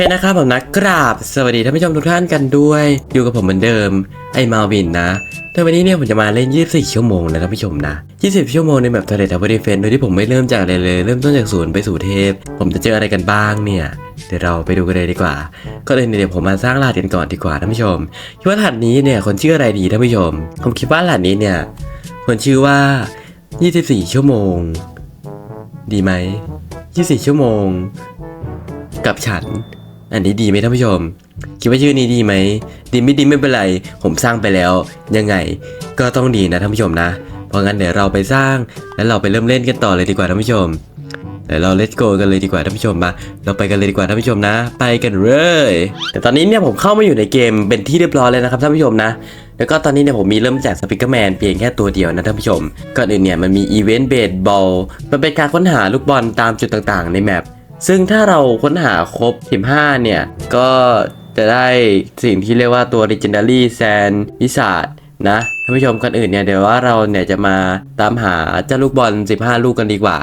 เคนะครับผมนะกราบ สวัสดีท่านผู้ชมทุกท่านกันด้วย อยู่กับผมเหมือนเดิม ไอ้มาวินนะแต่วันนี้เนี่ยผมจะมาเล่น 24 ชั่วโมงนะท่านผู้ชมนะ 20 ชั่วโมงในแบบทะเลทับเบิลเฟนโดยที่ผมไม่เริ่มจากอะไรเลย เริ่มต้นจากศูนย์ไปสู่เทพ ผมจะเจออะไรกันบ้างเนี่ย เดี๋ยวเราไปดูกันเลยดีกว่า ก็เลยเดี๋ยวผมมาสร้างรหัสกันก่อนดีกว่าท่านผู้ชม คิดว่ารหัสนี้เนี่ยคนชื่ออะไรดีท่านผู้ชม ผมคิดว่ารหัสนี้เนี่ยคนชื่อว่า 24 ชั่วโมง ดีไหม24 ชั่วโมง กับฉัน อันนี้ดีไหมท่านผู้ชม คิดว่าชื่อนี้ดีไหมดีไม่ดีไม่เป็นไร ผมสร้างไปแล้ว ยังไงก็ต้องดีนะท่านผู้ชมนะ เพราะงั้นเดี๋ยวเราไปสร้างแล้วเราไปเริ่มเล่นกันต่อเลยดีกว่าท่านผู้ชมเดี๋ยวเรา let's go กันเลยดีกว่าท่านผู้ชมมา เราไปกันเลยดีกว่าท่านผู้ชมนะ ไปกันเลย แต่ตอนนี้เนี่ยผมเข้ามาอยู่ในเกมเป็นที่เรียบร้อยเลยนะครับท่านผู้ชมนะ แล้วก็ตอนนี้เนี่ยผมมีเริ่มจากสปิเกอร์แมนเพียงแค่ตัวเดียวนะท่านผู้ชม ก่อนอื่นเนี่ยมันมีอีเวนต์เบสบอล มันเป็นการค้นหาลูกบอลตามจุดต่างๆ ในแมป ซึ่งถ้าเราค้นหาครบ 15 เนี่ย ก็จะได้สิ่งที่เรียกว่าตัว Legendary Sand วิสาดนะท่านผู้ชมกันอื่นเนี่ยเดี๋ยวว่าเราเนี่ยจะมาตามหาเจ้าลูกบอล 15 ลูกกันดีกว่า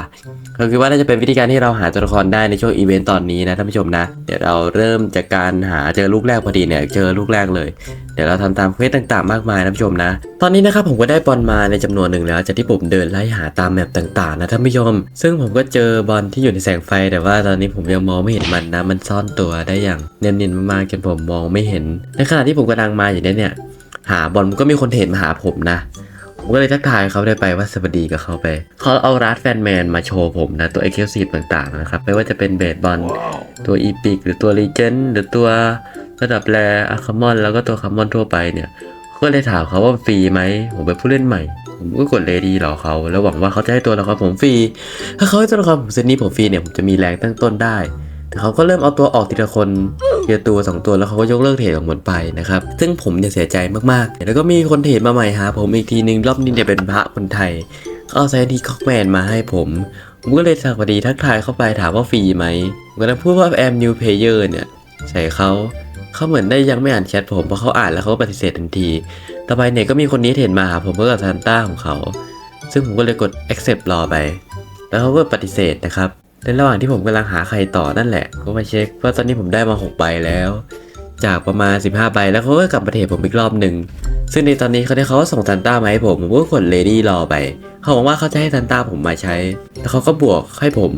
ก็คือว่าน่าจะเป็นวิธีการที่เราหาตัวละครได้ในช่วงอีเวนต์ตอนนี้นะท่านผู้ชมนะ เดี๋ยวเราเริ่มจากการหาเจอลูกแรกพอดีเนี่ยเจอลูกแรกเลย เดี๋ยวเราทำตามเควสต่างๆ มากมายนะท่านผู้ชมนะ ตอนนี้นะครับผมก็ได้บอลมาในจำนวนหนึ่งแล้วจากที่ผมเดินไล่หาตามแมปต่างๆนะท่านผู้ชม ซึ่งผมก็เจอบอลที่อยู่ในแสงไฟ แต่ว่าตอนนี้ผมยังมองไม่เห็นมันนะ มันซ่อนตัวได้อย่างเนียนๆมากๆจนผมมองไม่เห็น ในขณะที่ผมกำลังมาอยู่เนี่ยเนี่ยหาบอลมันก็มีคนเห็นมาหาผมนะ ผมก็เลยทักทายเขาได้ไปว่าสวัสดีกับเขาไปเขาเอารัดแฟนแมนมาโชว์ผมนะ ตัวเอ็กซ์คลูซีฟต่างๆนะครับ ไม่ว่าจะเป็นเบสบอลตัวอีพิกหรือตัวรีเจนหรือตัวระดับแรอะคามอน แล้วก็ตัวคามอนทั่วไปเนี่ยเขาก็เลยถามเขาว่าฟรีไหมผมเป็นผู้เล่นใหม่ ผมก็กดเลดี้รอเขา แล้วหวังว่าเขาจะให้ตัวละครผมฟรี ถ้าเขาให้ตัวละครผมเซตนี้ผมฟรีเนี่ยผมจะมีแรงตั้งต้นได้ แต่เขาก็เริ่มเอาตัวออกทีละคนเทีละตัวสองตัวแล้วเขาก็ยกเลิกเทรดของหมดไปนะครับ ซึ่งผมเนี่ยเสียใจมากๆ แล้วก็มีคนเทรดมาใหม่หาผมอีกทีนึงรอบนี้เนี่ยเป็นพระคนไทยเขาเอาไซดีคอกแมนมาให้ผมผมก็เลยสวัสดีทักทายเข้าไปถามว่าฟรีไหมผมก็เลยพูดว่าแอมนิวเพเยอร์เนี่ยใส่เขาเขาเหมือนได้ยังไม่อ่านแชทผมเพราะเขาอ่านแล้วเขาก็ปฏิเสธทันที ต่อไปเนี่ยก็มีคนนี้เทรดมาหาผมเพื่อกับซานต้าของเขา ซึ่งผมก็เลยกด accept รอไป แล้วเขาก็ปฏิเสธนะครับ ในระหว่างที่ผมกำลังหาใครต่อนั่นแหละ ก็มาเช็คว่าตอนนี้ผมได้มา6ใบแล้ว จากประมาณ 15ใบแล้วเขาก็กลับมาเทรผมอีกรอบหนึ่งซึ่งในตอนนี้เขาได้เขาก็ส่งซันต้ามาให้ผมผมก็กดเลดี้รอไป เขาบอกว่าเขาจะให้ซันต้าผมมาใช้แล้วเขาก็บวกให้ผม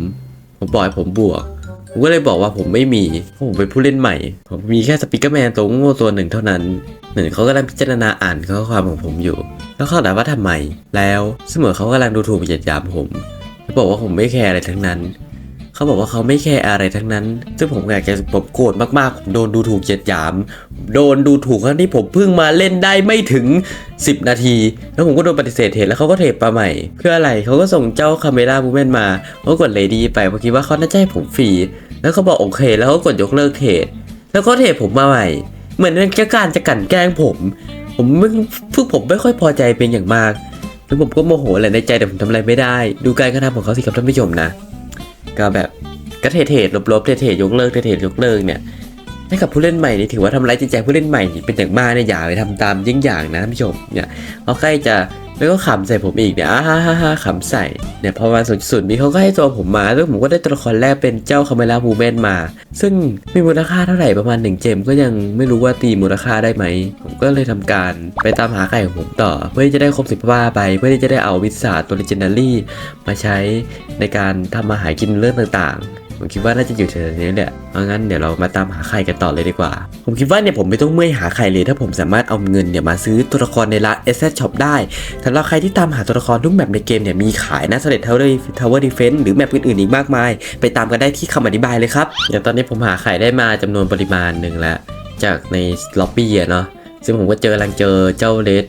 ผมบอกให้ผมบวก ผมก็เลยบอกว่าผมไม่มีเพราะผมเป็นผู้เล่นใหม่ ผมมีแค่สปิเกอร์แมนตัวโง่ตัวหนึ่งเท่านั้น เหมือนเขากำลังพิจารณาอ่านข้อความของผมอยู่ แล้วเขาถามว่าทำไม แล้วเสมอเขากำลังดูถูกเหยียดหยามผม แล้วบอกว่าผมไม่แคร์อะไรทั้งนั้น เขาบอกว่าเขาไม่แคร์อะไรทั้งนั้น ซึ่งผมอยากจะผมโกรธมากๆ ผมโดนดูถูกเหยียดหยาม โดนดูถูกครั้งที่ผมเพิ่งมาเล่นได้ไม่ถึง 10 นาที แล้วผมก็โดนปฏิเสธเทรดแล้วเขาก็เทรดมาใหม่ เพื่ออะไรเขาก็ส่งเจ้าคาเมล่าบูเมนมาเขากดเลดี้ไปเพราะคิดว่าเขาน่าจะให้ผมฟรี แล้วเขาบอกโอเค แล้วเขากดยกเลิกเทรดแล้วก็เทรดผมมาใหม่ เหมือนเป็นแค่การจะกลั่นแกล้งผม ผมไม่พวกผมไม่ค่อยพอใจเป็นอย่างมากแล้วผมก็โมโหแหละในใจแต่ผมทำอะไรไม่ได้ ดูการกระทำของเขาสิครับท่านผู้ชมนะ ก็แบบก็เทเทลบๆเทเทยกเลิกเทเทยกเลิกเนี่ยให้กับผู้เล่นใหม่นี่ถือว่าทำร้ายจิตใจผู้เล่นใหม่เป็นอย่างมากเนี่ยอย่าไปทำตามยิ่งอย่างนะท่านผู้ชมเนี่ยเขาใกล้จะ แล้วก็ขำใส่ผมอีกเนี่ยอ่าฮ่าฮ่าฮ่าขำใส่เนี่ยพอมาสุดๆมีเขาก็ให้ตัวผมมาแล้วผมก็ได้ตัวละครแรกเป็นเจ้าคาเมล่าบูแมนมา ซึ่งมีมูลค่าเท่าไหร่ประมาณ1เจมก็ยังไม่รู้ว่าตีมูลค่าได้ไหม ผมก็เลยทำการไปตามหาไก่ของผมต่อ เพื่อที่จะได้ครบสิบบ้าไป เพื่อที่จะได้เอาวิสาตัว legendary มาใช้ในการทำอาหากินเรื่องต่างๆ ผมคิดว่าน่าจะอยู่แถวๆนี้แหละเพราะงั้นเดี๋ยวเรามาตามหาไข่กันต่อเลยดีกว่า ผมคิดว่าเนี่ยผมไม่ต้องเมื่อยหาไข่เลย ถ้าผมสามารถเอาเงินเนี่ยมาซื้อตัวละครในร้าน s อ Shop ได้สำหรับใครที่ตามหาตัวละครทุกแบบในเกมเนี่ยมีขายนะเสด็จเทาวเวอร์ทาวเวอร์ดีเฟนหรือแมปอื่นๆอีกมากมาย ไปตามกันได้ที่คำอธิบายเลยครับอย่างตอนนี้ผมหาไข่ได้มาจำนวนปริมาณหนึ่งแล้วจากในล็อบบี้เนาะซึ่งผมก็เจอกำลังเจอเจ้าเลด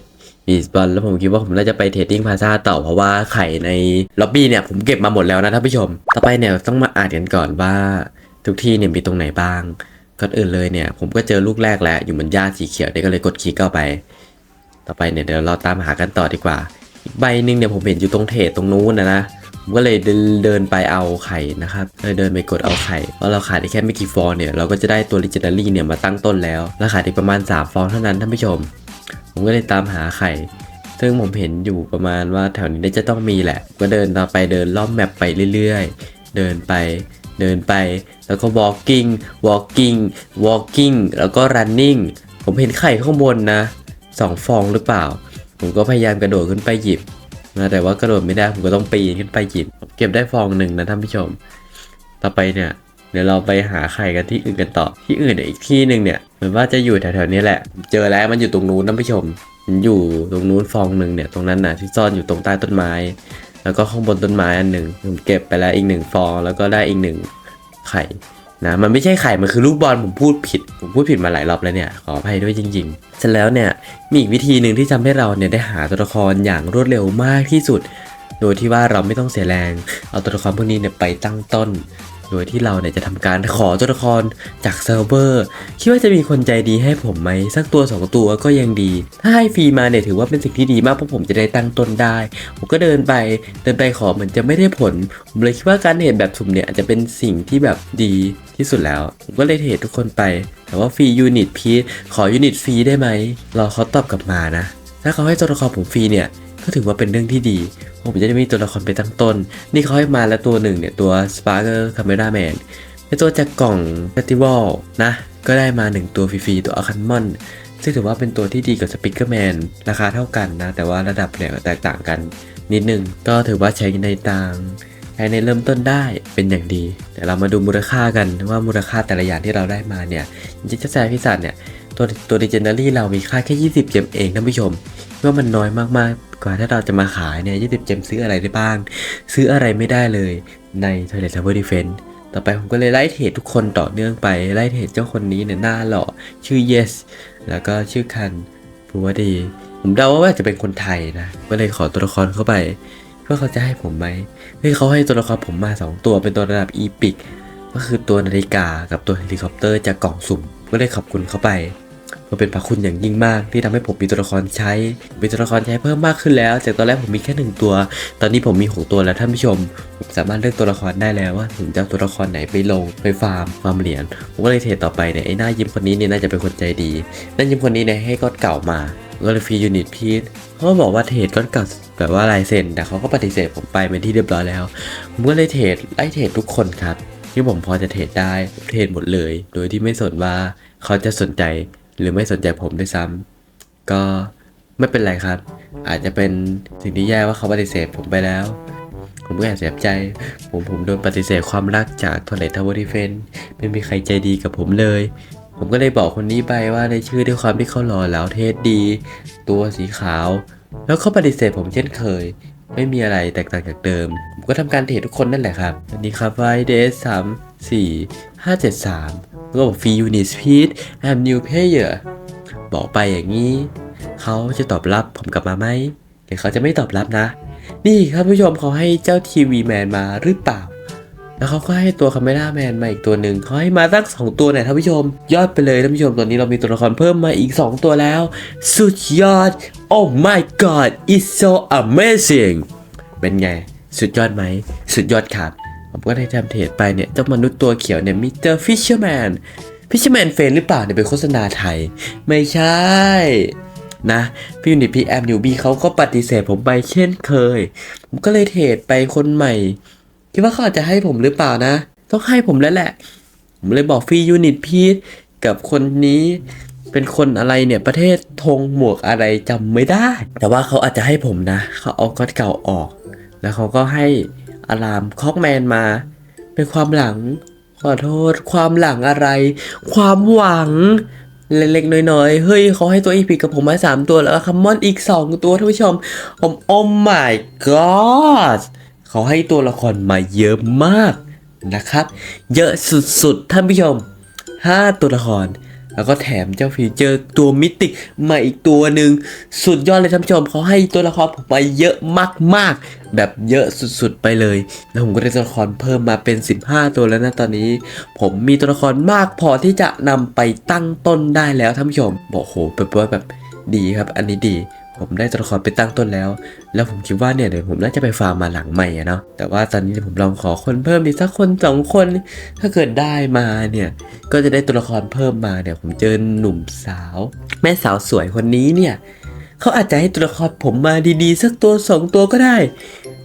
บีสบอลแล้วผมคิดว่าผมน่าจะไปเทรดดิ้งพาซาต่อเพราะว่าไข่ในล็อบบี้เนี่ยผมเก็บมาหมดแล้วนะท่านผู้ชม ต่อไปเนี่ยต้องมาอ่านกันก่อนว่าทุกที่เนี่ยมีตรงไหนบ้างก่อนอื่นเลยเนี่ย ผมก็เจอลูกแรกแล้ว อยู่บนหญ้าสีเขียวเดี๋ยก็เลยกดคลิกเข้าไป ต่อไปเนี่ยเดี๋ยวเราตามหากันต่อดีกว่า อีกใบหนึ่งเนี่ยผมเห็นอยู่ตรงเทรดตรงนู้นนะนะผมก็เลยเดินไปเอาไข่นะครับเลยเดินไปกดเอาไข่เพราะเราขาดได้แค่ไม่กี่ฟองเนี่ยเราก็จะได้ตัว legendary เนี่ยมาตั้งต้นแล้วแล้วขาดอีกประมาณ 3 ฟองเท่านั้นท่านผู้ชม ผมก็เลยตามหาไข่ ซึ่งผมเห็นอยู่ประมาณว่าแถวนี้น่าจะต้องมีแหละ ก็เดินต่อไปเดินรอบแมปไปเรื่อยๆ เดินไป เดินไป แล้วก็ walking walking walking แล้วก็ running ผมเห็นไข่ข้างบนนะสองฟองหรือเปล่า ผมก็พยายามกระโดดขึ้นไปหยิบนะแต่ว่ากระโดดไม่ได้ผมก็ต้องปีนขึ้นไปหยิบ เก็บได้ฟองหนึ่งนะท่านผู้ชม ต่อไปเนี่ยเดี๋ยวเราไปหาไข่กันที่อื่นกันต่อที่อื่นเนี่ยอีกที่หนึ่งเนี่ย เหมือนว่าจะอยู่แถวๆนี้แหละ เจอแล้วมันอยู่ตรงนู้นท่านผู้ชมมันอยู่ตรงนู้นฟองหนึ่งเนี่ยตรงนั้นน่ะที่ซ่อนอยู่ตรงใต้ต้นไม้ แล้วก็ข้างบนต้นไม้อันหนึ่งผมเก็บไปแล้วอีกหนึ่งฟองแล้วก็ได้อีกหนึ่งไข่นะมันไม่ใช่ไข่ มันคือลูกบอลผมพูดผิด ผมพูดผิดมาหลายรอบแล้วเนี่ย ขออภัยด้วยจริงๆ เสร็จแล้วเนี่ย มีอีกวิธีหนึ่งที่ทำให้เราเนี่ยได้หาตัวละครอย่างรวดเร็วมากที่สุด โดยที่ว่าเราไม่ต้องเสียแรง เอาตัวละครพวกนี้เนี่ยไปตั้งต้น โดยที่เราเนี่ยจะทำการขอตัวละครจากเซิร์ฟเวอร์คิดว่าจะมีคนใจดีให้ผมไหมสักตัวสองตัวก็ยังดี ถ้าให้ฟรีมาเนี่ยถือว่าเป็นสิ่งที่ดีมากเพราะผมจะได้ตั้งต้นได้ ผมก็เดินไปเดินไปขอเหมือนจะไม่ได้ผล ผมเลยคิดว่าการเทรดแบบสุ่มเนี่ยอาจจะเป็นสิ่งที่แบบดีที่สุดแล้ว ผมก็เลยเทรดทุกคนไป แต่ว่าฟรียูนิตพีขอยูนิตฟรีได้ไหมรอเขาตอบกลับมานะ ถ้าเขาให้ตัวละครผมฟรีเนี่ย ก็ถือว่าเป็นเรื่องที่ดี ผมจะได้มีตัวละครไปตั้งต้น นี่เขาให้มาแล้วตัวหนึ่งเนี่ยตัว Sparker Camera Man เป็นตัวจากกล่อง Festival นะ ก็ได้มา 1 ตัวฟรีๆตัว a l c a n m o n ซึ่งถือว่าเป็นตัวที่ดีกว่า Speaker Man ราคาเท่ากันนะ แต่ว่าระดับเนี่ยแตกต่างกันนิดนึง ก็ถือว่าใช้ในต่างใช้ในเริ่มต้นได้เป็นอย่างดี แต่เรามาดูมูลค่ากันว่ามูลค่าแต่ละอย่างที่เราได้มาเนี่ยจิตแซพิสัตเนี่ยตัวตัว Legendary เรามีค่าแค่ 20 เจมเองท่านผู้ชมว่ามันน้อยมากๆ กว่าถ้าเราจะมาขายเนี่ย20เจมซื้ออะไรได้บ้าง ซื้ออะไรไม่ได้เลยใน Toilet Tower Defense ต่อไปผมก็เลยไล่เทรดทุกคนต่อเนื่องไป ไล่เทรดเจ้าคนนี้เนี่ยหน้าหล่อชื่อ Yes แล้วก็ชื่อคันภูวดี ผมเดาว่าจะเป็นคนไทยนะ ก็เลยขอตัวละครเข้าไปว่าเขาจะให้ผมไหมเฮ้ยเขาให้ตัวละครผมมา 2 ตัวเป็นตัวระดับอีพิกก็คือตัวนาฬิกากับตัวเฮลิคอปเตอร์จากกล่องสุ่ม ก็เลยขอบคุณเขาไป ก็เป็นพระคุณอย่างยิ่งมากที่ทำให้ผมมีตัวละครใช้ มีตัวละครใช้เพิ่มมากขึ้นแล้ว จากตอนแรกผมมีแค่หนึ่งตัว ตอนนี้ผมมีหกตัวแล้วท่านผู้ชม ผมสามารถเลือกตัวละครได้แล้วว่าผมจะตัวละครไหนไปลงไปฟาร์มฟาร์มเหรียญ ผมก็เลยเทรดต่อไปเนี่ยไอ้หน้ายิ้มคนนี้เนี่ยน่าจะเป็นคนใจดีหน้ายิ้มคนนี้เนี่ยให้ก้อนเก่ามาก็เลยฟรียูนิตพีทเขาบอกว่าเทรดก้อนเก่าแบบว่าลายเซ็นแต่เขาก็ปฏิเสธผมไปเป็นที่เรียบร้อยแล้ว ผมก็เลยเทรดไล่เทรดทุกคนครับที่ผมพอจะเทรดได้เทรดหมดเลย โดยที่ไม่สนว่าเขาจะสนใจ หรือไม่สนใจผมด้วยซ้ำ ก็ไม่เป็นไรครับ อาจจะเป็นสิ่งที่แย่ว่าเขาปฏิเสธผมไปแล้ว ผมก็แอบเสียใจ ผมผมโดนปฏิเสธความรักจากทอนเลททาวเวอริเฟนไม่มีใครใจดีกับผมเลย ผมก็เลยบอกคนนี้ไปว่าในชื่อด้วยความที่เขาหล่อแล้วเทศดี ตัวสีขาว แล้วเขาปฏิเสธผมเช่นเคยไม่มีอะไรแตกต่างจากเดิม ผมก็ทำการเทรดทุกคนนั่นแหละครับ อันนี้ครับไว้าเจ็ดสาม ก็บบฟรียูนิตสปีดแอมนิวเพเยอร์บอกไปอย่างนี้ เขาจะตอบรับผมกลับมาไหมหรือเขาจะไม่ตอบรับนะ นี่ครับผู้ชมเขาให้เจ้าทีวีแมนมาหรือเปล่า แล้วเขาก็ให้ตัวคาเมล่าแมนมาอีกตัวหนึ่งเขาให้มาสักสองตัวเนี่ยท่านผู้ชม ยอดไปเลยท่านผู้ชมตอนนี้เรามีตัวละครเพิ่มมาอีก 2 ตัวแล้ว สุดยอด oh my god it's so amazing เป็นไง สุดยอดไหม สุดยอดครับ ผมก็ได้ทำเทรดไปเนี่ยเจ้ามนุษย์ตัวเขียวเนี่ยมิสเตอร์ฟิชเชอร์แมนฟิชเชอร์แมนเฟนหรือเปล่าเนี่ยเป็นโฆษณาไทย ไม่ใช่นะพี่ยูนิตพีแอมนิวบีเขาก็ปฏิเสธผมไปเช่นเคย ผมก็เลยเทรดไปคนใหม่ คิดว่าเขาอาจจะให้ผมหรือเปล่านะ ต้องให้ผมแล้วแหละ ผมเลยบอกฟรียูนิตพีกับคนนี้เป็นคนอะไรเนี่ยประเทศธงหมวกอะไรจำไม่ได้ แต่ว่าเขาอาจจะให้ผมนะ เขาเอาก๊อตเก่าออก แล้วเขาก็ให้ อารามคอกแมนมา เป็นความหลัง ขอโทษ ความหลังอะไร ความหวัง เล็กๆน้อยๆ เฮ้ยเขาให้ตัวอีพีกับผมมา3ตัวแล้วคัมมอนอีก2ตัวท่านผู้ชมผมโอ้ my god เขาให้ตัวละครมาเยอะมากนะครับ เยอะสุดๆ ท่านผู้ชม 5 ตัวละคร แล้วก็แถมเจ้าฟีเจอร์ตัวมิติกมาอีกตัวหนึ่งสุดยอดเลยท่านผู้ชมเขาให้ตัวละครผมไปเยอะมากๆ แบบเยอะสุดๆไปเลย แล้วผมก็ได้ตัวละครเพิ่มมาเป็น 15 ตัวแล้วนะตอนนี้ ผมมีตัวละครมากพอที่จะนำไปตั้งต้นได้แล้วท่านผู้ชมบอกโหแบบว่าแบบดีครับ อันนี้ดี ผมได้ตัวละครไปตั้งต้นแล้ว แล้วผมคิดว่าเนี่ยเดี๋ยวผมน่าจะไปฟาร์มมาหลังใหม่อะเนาะแต่ว่าตอนนี้ผมลองขอคนเพิ่มอีสักคนสองคน ถ้าเกิดได้มาเนี่ยก็จะได้ตัวละครเพิ่มมาเนี่ยวผมเจอหนุ่มสาว แม่สาวสวยคนนี้เนี่ยเขาอาจจะให้ตัวละครผมมาดีๆ สักตัวสองตัวก็ได้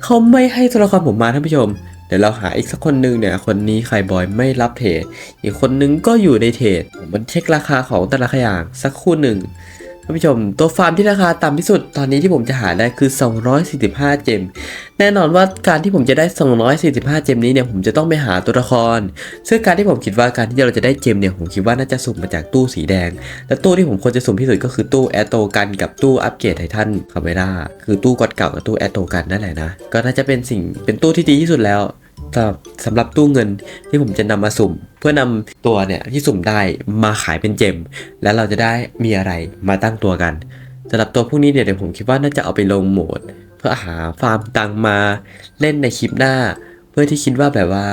เขาไม่ให้ตัวละครผมมาท่านผู้ชมแต่ดี๋ยวเราหาอีกสักคนหนึ่งเนี่ย คนนี้ใครบอยไม่รับเทรดอีกคนนึงก็อยู่ในเทรดผมมันเช็คราคาของแต่ละอย่างสักคู่หนึ่ง ท่านผู้ชมตัวฟาร์มที่ราคาต่ำที่สุดตอนนี้ที่ผมจะหาได้คือ 245 เจม แน่นอนว่าการที่ผมจะได้ 245 เจมนี้เนี่ยผมจะต้องไปหาตัวละคร ซึ่งการที่ผมคิดว่าการที่เราจะได้เจมเนี่ยผมคิดว่าน่าจะสุ่มมาจากตู้สีแดง และตู้ที่ผมควรจะสุ่มที่สุดก็คือตู้แอตโตกันกับตู้อัปเกรดไททันคาเมราคือตู้กอดเก่ากับตู้แอตโตกันนั่นแหละนะ ก็น่าจะเป็นสิ่งเป็นตู้ที่ดีที่สุดแล้ว สำหรับตู้เงินที่ผมจะนำมาสุ่ม เพื่อนำตัวเนี่ยที่สุ่มได้มาขายเป็นเจม แล้วเราจะได้มีอะไรมาตั้งตัวกันสำหรับตัวพวกนี้เนี่ยเดี๋ยวผมคิดว่าน่าจะเอาไปลงโหมด เพื่อหาฟาร์มตังมาเล่นในคลิปหน้า เพื่อที่คิดว่าแบบว่า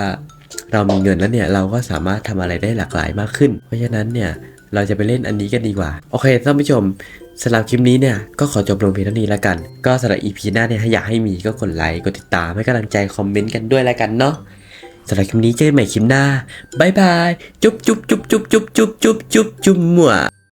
เรามีเงินแล้วเนี่ยเราก็สามารถทำอะไรได้หลากหลายมากขึ้น เพราะฉะนั้นเนี่ยเราจะไปเล่นอันนี้กันดีกว่า โอเคท่านผู้ชม สำหรับคลิปนี้เนี่ยก็ขอจบลงเพียงเท่านี้แล้วกัน ก็สำหรับ EP หน้าเนี่ยถ้าอยากให้มีก็กดไลค์กดติดตามให้กำลังใจคอมเมนต์กันด้วยแล้วกันเนาะสำหรับคลิปนี้เจอกันใหม่คลิปหน้าบายบายจุ๊บจุ๊บจุ๊บจุ๊บจุ๊บจุ๊บจุ๊บจุ๊บจุ๊บมั่ว